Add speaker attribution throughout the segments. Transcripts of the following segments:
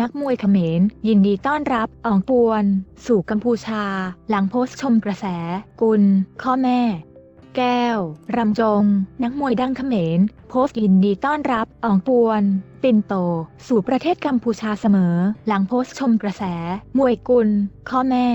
Speaker 1: นักมวยเขมร ยินดีต้อนรับอองปวน สู่กัมพูชา หลังโพสต์ชมกระแส กุล ข้อแม่ แก้ว รำจง นักมวยดังเขมร โพสต์ยินดีต้อนรับอองปวน ปินโต สู่ประเทศกัมพูชาเสมอ หลังโพสต์ชมกระแส มวยกุล ข้อแม่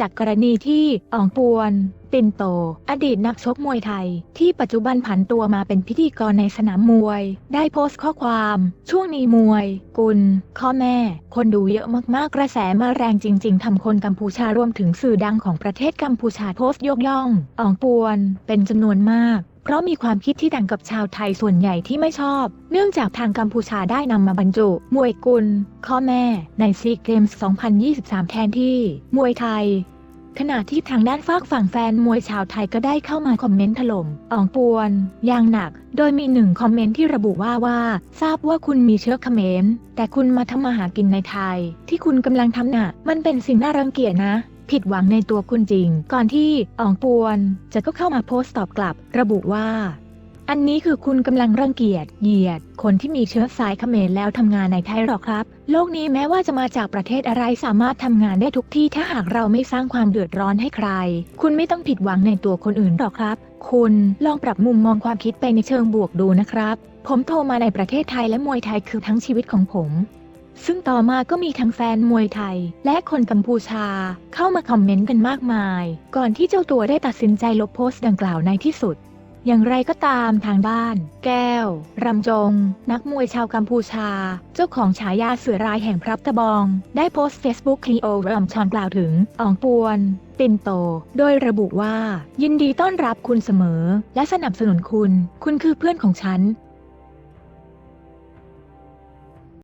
Speaker 1: จากกรณีที่อองปวน ปินโต อดีตนักชกมวยไทย ที่ปัจจุบันผันตัวมาเป็นพิธีกรในสนามมวย ได้โพสต์ข้อความ ช่วงนี้มวย กุลข้อแม่ คนดูเยอะมากๆ กระแสมาแรงจริง ๆทำคนกัมพูชารวมถึงสื่อดังของประเทศกัมพูชาโพสต์ยกย่องอองปวน เป็นจำนวนมาก เพราะมีความคิดที่ต่างกับชาวไทยส่วนใหญ่ที่ไม่ชอบ เนื่องจากทางกัมพูชาได้นำมาบรรจุ มวยกุล ข้อแม่ในซีเกมส์ 2023 แทนที่ มวยไทย ขณะที่ทางด้านฝากฝั่งแฟนมวยชาวไทยก็ได้เข้ามาคอมเมนต์ถล่มอ่องปวนอย่างหนัก โดยมีหนึ่งคอมเมนต์ที่ระบุว่าว่า ทราบว่าคุณมีเชื้อเขมรแต่คุณมาทำมาหากินในไทย ที่คุณกำลังทำน่ะ มันเป็นสิ่งน่ารังเกียจนะ ผิดหวังในตัวคุณจริง ก่อนที่อ่องปวนจะก็เข้ามาโพสต์ตอบกลับ ระบุว่า อันนี้คือคุณกำลังรังเกียจเหยียด คนที่มีเชื้อสายเขมรแล้วทำงานในไทยหรอกครับ โลกนี้แม้ว่าจะมาจากประเทศอะไรสามารถทำงานได้ทุกที่ถ้าหากเราไม่สร้างความเดือดร้อนให้ใคร คุณไม่ต้องผิดหวังในตัวคนอื่นหรอกครับ คุณลองปรับมุมมองความคิดไปในเชิงบวกดูนะครับ ผมโทรมาในประเทศไทยและมวยไทยคือทั้งชีวิตของผม ซึ่งต่อมาก็มีทั้งแฟนมวยไทย และคนกัมพูชา เข้ามาคอมเมนต์กันมากมาย ก่อนที่เจ้าตัวได้ตัดสินใจลบโพสต์ดังกล่าวในที่สุด อย่างไรก็ตามทางบ้าน แก้ว รำจง นักมวยชาวกัมพูชา เจ้าของฉายาเสือรายแห่งพรับตะบอง ได้โพสต์ Facebook คลีโอรำชอนกล่าวถึงอองปวนปินโต โดยระบุว่า ยินดีต้อนรับคุณเสมอ และสนับสนุนคุณ คุณคือเพื่อนของฉัน